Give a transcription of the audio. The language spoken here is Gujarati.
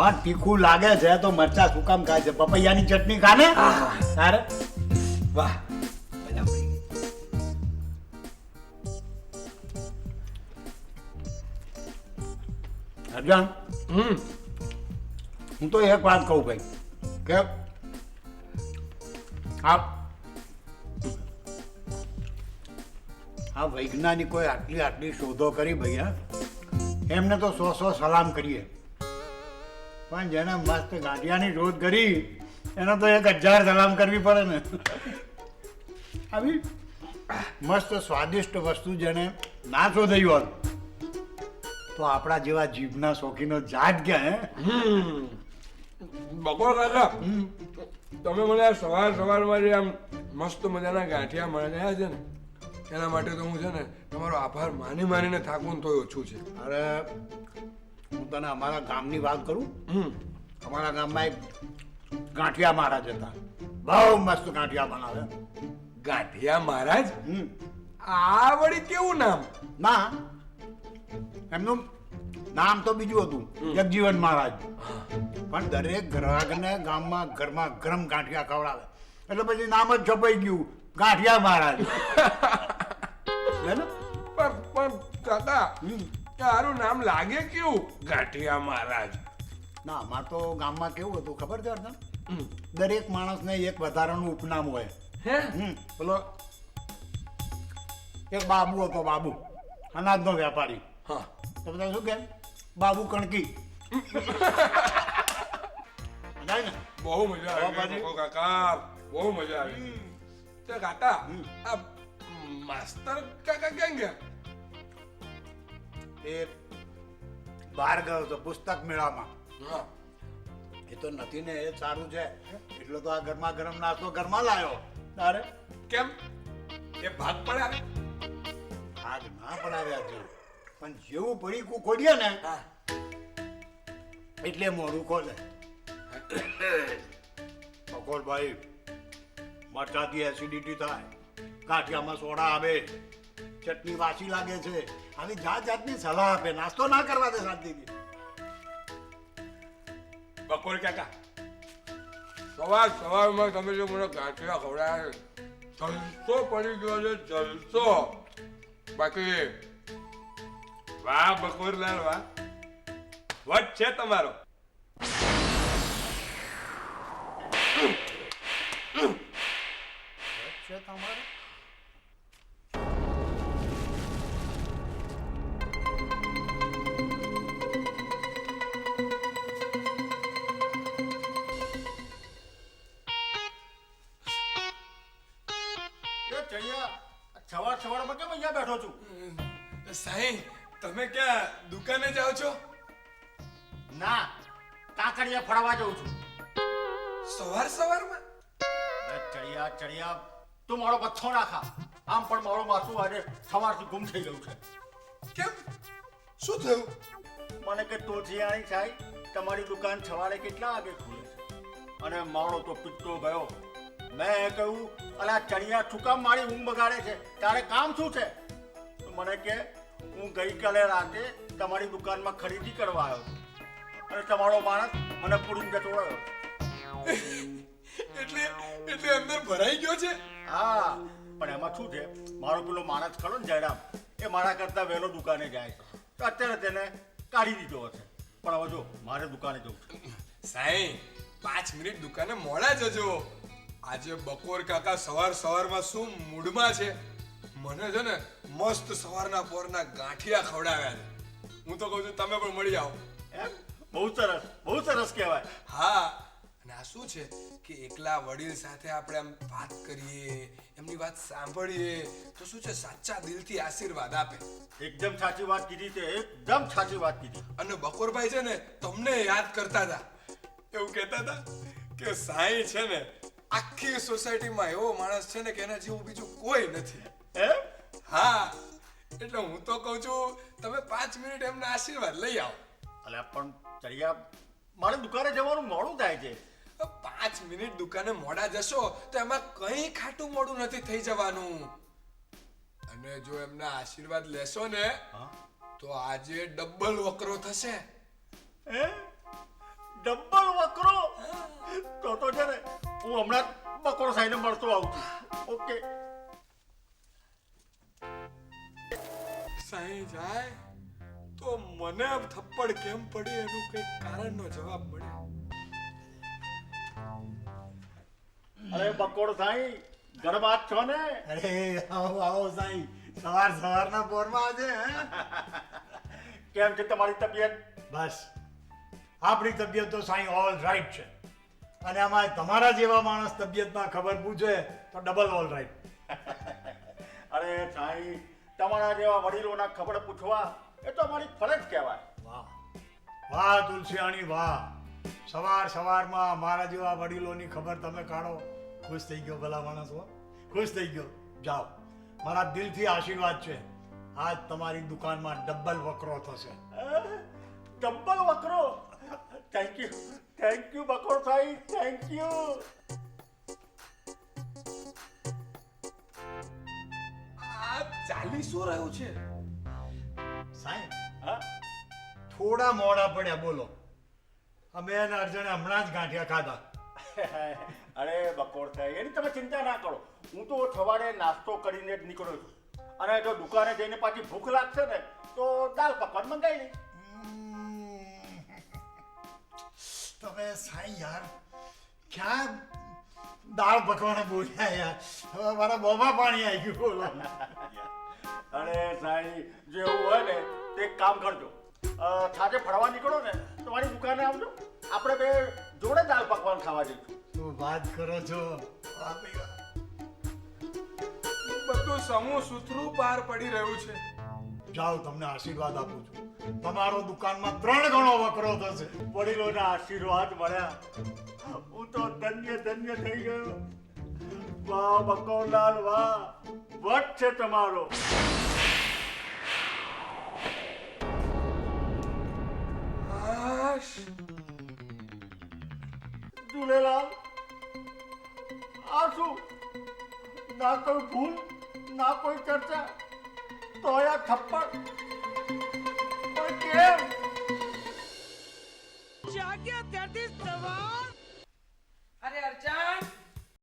પણ તીખું લાગે છે તો મરચા શું કામ ખાય છે? પપૈયાની ચટણી ખાને? તારે? વાહ. અર્જણ હમ. હું તો એક વાત કહું ભાઈ. કે આ આ વૈજ્ઞાનિકોએ આટલી આટલી શોધો કરી ભાઈ હા? એમને તો સો સો સલામ કરીએ. પણ જેને મસ્ત ગાંઠિયાની શોધ કરી એને તો એક હજાર સલામ કરવી પડે ને. આવી મસ્ત સ્વાદિષ્ટ વસ્તુ જેને ના શોધાઈ હોત તો આપણા જેવા જીભના શોખીનો જાત ક્યાં બપોર કાકા તમે મને આ સવાર સવારમાં જે આમ મસ્ત મજાના ગાંઠિયા મળ્યા છે ને એના માટે તો હું છે ને તમારો આભાર માની માનીને થાકું ને તોય ઓછું છે. અરે હું તને અમારા ગામની વાત કરું? હમ. અમારા ગામમાં એક ગાંઠિયા મહારાજ હતા. બહુ મસ્ત ગાંઠિયા બનાવે. ગાંઠિયા મહારાજ. આ વળી કેવું નામ? ના. એમનું નામ તો બીજું હતું. જગજીવન મહારાજ. પણ દરેક ગ્રાહકને ગામમાં ઘરમાં ગરમ ગાંઠિયા ખવડાવે. એટલે પછી નામ જ છપાઈ ગયું. ગાંઠિયા મહારાજ. પણ પણ કાકા. તારું નામ લાગે કેવું? ગાંઠિયા મહારાજ. ના અમાર તો ગામમાં કેવું હતું ખબર છે અર્જુન. દરેક માણસને એક વધારાનું ઉપનામ હોય. હે? બોલો એક બાબુ હતો બાબુ. અનાજનો વેપારી. હા. તો બધા શું કે? બાબુ કણકી. ને? બહુ મજા આવી કાકા. બહુ મજા આવી તે કાકા. આ માસ્તર કાકા ક્યાં ગયા? એ બહાર ગયો હતો પુસ્તક મેળામાં. એ તો નથી ને એ સારું છે. એટલે તો આ ગરમા ગરમ નાસ્તો ઘરમાં લાવ્યો તારે કેમ? એ ભાગ પડાવે. ભાગ ના પડાવ્યા છે પણ જેવું પડી કુ ખોડીએ ને એટલે મોડું ખોલે. ભાઈ મરચાથી એસિડિટી થાય. કાઠિયામાં સોડા આવે. ચટણી વાસી લાગે છે. આવી જાત જાતની સલાહ આપે. નાસ્તો ના કરવા દે શાંતિથી. બપોર કાકા. સવાર સવારમાં તમે જો મને ગાંઠિયા ખવડાવે જલસો પડી ગયો છે જલસો. બાકી વાહ બકોરલાલ વાહ. વટ છે તમારો. છે તમારે? સવારમાં કેમ અહીંયા બેઠો છું? સાઈ તમે ક્યાં દુકાને જાઓ છો? ના કાકડિયા ફરવા જઉં છું. સવાર સવારમાં? ચડિયા ચડિયા તું મારો બથ્થો નાખા. આમ પણ મારો માથું આજે સવારથી ગુમ થઈ ગયું છે. કેમ? શું થયું? મને કે તુલસિયાણી સાહેબ તમારી દુકાન સવારે કેટલા વાગે ખુલે છે? અને મારો તો પિત્તો ગયો. મેં કહ્યું અલા આ ચણિયા કામ મારી ઊંઘ બગાડે છે. તારે કામ શું છે? મને કે હું ગઈકાલે રાતે તમારી દુકાનમાં ખરીદી કરવા આવ્યો અને તમારો માણસ મને પૂરી જતો એટલે એટલે અંદર ભરાઈ ગયો છે? હા પણ એમાં શું છે? મારો પેલો માણસ ખરો ને જયરામ એ મારા કરતા વહેલો દુકાને જાય છે. તો અત્યારે તેને કાઢી દીધો હશે. પણ હવે જો મારે દુકાને જવું છે. સાહેબ પાંચ મિનિટ દુકાને મોડા જજો. આજે બકોર કાકા સવાર સવારમાં શું મૂડમાં છે? મને છે ને મસ્ત સવારના પોરના ગાંઠિયા ખવડાવ્યા છે. હું તો કહું છું તમે પણ મળી આવો. એમ? બહુ સરસ બહુ સરસ કહેવાય. હા અને આ શું છે કે એકલા વડીલ સાથે આપણે આમ વાત કરીએ એમની વાત સાંભળીએ તો શું છે સાચા દિલથી આશીર્વાદ આપે. એકદમ સાચી વાત કીધી છે એકદમ સાચી વાત કીધી. અને બકોરભાઈ છે ને તમને યાદ કરતા હતા. એવું કહેતા હતા કે સાઈ છે ને આખી સોસાયટીમાં એવો માણસ છે ને કે એના જેવું બીજું કોઈ નથી. એમ હા. એટલે હું તો કહું છું તમે પાંચ મિનિટ એમના આશીર્વાદ લઈ આવો. અલ્યા પણ ચડિયા મારે દુકાને જવાનું મોડું થાય છે. પાંચ મિનિટ દુકાને મોડા જશો તો એમાં કઈ ખાટું મોડું નથી થઈ જવાનું. અને જો એમના આશીર્વાદ લેશો ને તો આજે ડબલ વકરો થશે. હે? ડબલ વકરો? તો તો છે ને હું હમણાં જ સાહેબને મળતો આવું છું. ઓકે. સાઈ જાય તો મને થપ્પડ કેમ પડી? એનું કઈ કારણનો જવાબ મળે. અરે બકોર સાઈ ગરબા જ છો ને? અરે આવો આવો સાઈ. સવાર સવારના પોરમાં આજે હે? કેમ છે તમારી તબિયત? બસ. આપણી તબિયત તો સાઈ ઓલ રાઈટ છે. અને આમાં તમારા જેવા માણસ તબિયતમાં ખબર પૂછે તો ડબલ ઓલ રાઈટ અરે સાઈ તમારા જેવા વડીલોના ખબર પૂછવા એ તો અમારી ફરજ કહેવાય. વાહ. વાહ તુલસીયાણી વાહ. સવાર સવારમાં મારા જેવા વડીલોની ખબર તમે કાઢો. ખુશ થઈ ગયો ભલા માણસ હો. ખુશ થઈ ગયો. જાઓ. મારા દિલથી આશીર્વાદ છે. આજ તમારી દુકાનમાં ડબલ વકરો થશે. Double વકરો? Thank you thank you Bakor સાહેબ થેન્ક યુ આ ચાલી શું રહ્યું છે? સાહેબ હા? થોડા મોડા પડ્યા બોલો. અમે અને અર્જણે હમણાં જ ગાંઠિયા ખાધા. અરે બકોર સાહેબ એની તમે ચિંતા ના કરો. હું તો સવારે નાસ્તો કરીને જ નીકળ્યો છું. અને જો દુકાને જઈને પાછી ભૂખ લાગશે ને તો દાલ પકવાન મંગાવી લઈશ તમે સાઈ યાર. ક્યાં દાળ પકવાને બોલ્યા યાર? હવે મારા મોંમાં પાણી આવી ગયું બોલો. અરે સાઈ જો એવું હોય ને તે એક કામ કરજો. સાંજે ફરવા નીકળો ને તમારી દુકાને આવજો. આપણે બે જોડે દાળ પકવાન ખાવા જઈશું. શું વાત કરો છો. બધું સમૂહ સુથરું પાર પડી રહ્યું છે. જાઓ તમને આશીર્વાદ આપું છું. તમારો દુકાનમાં ત્રણ ગણો વકરો થશે. વડીલોના આશીર્વાદ મળ્યા. હું તો ધન્ય ધન્ય થઈ ગયો. વાહ બકોરલાલ વાહ. વટ છે તમારો. દુલેલાલ આ શું? ના કોઈ ભૂલ ના કોઈ ચર્ચા? તો આ થપ્પડ? પણ કેમ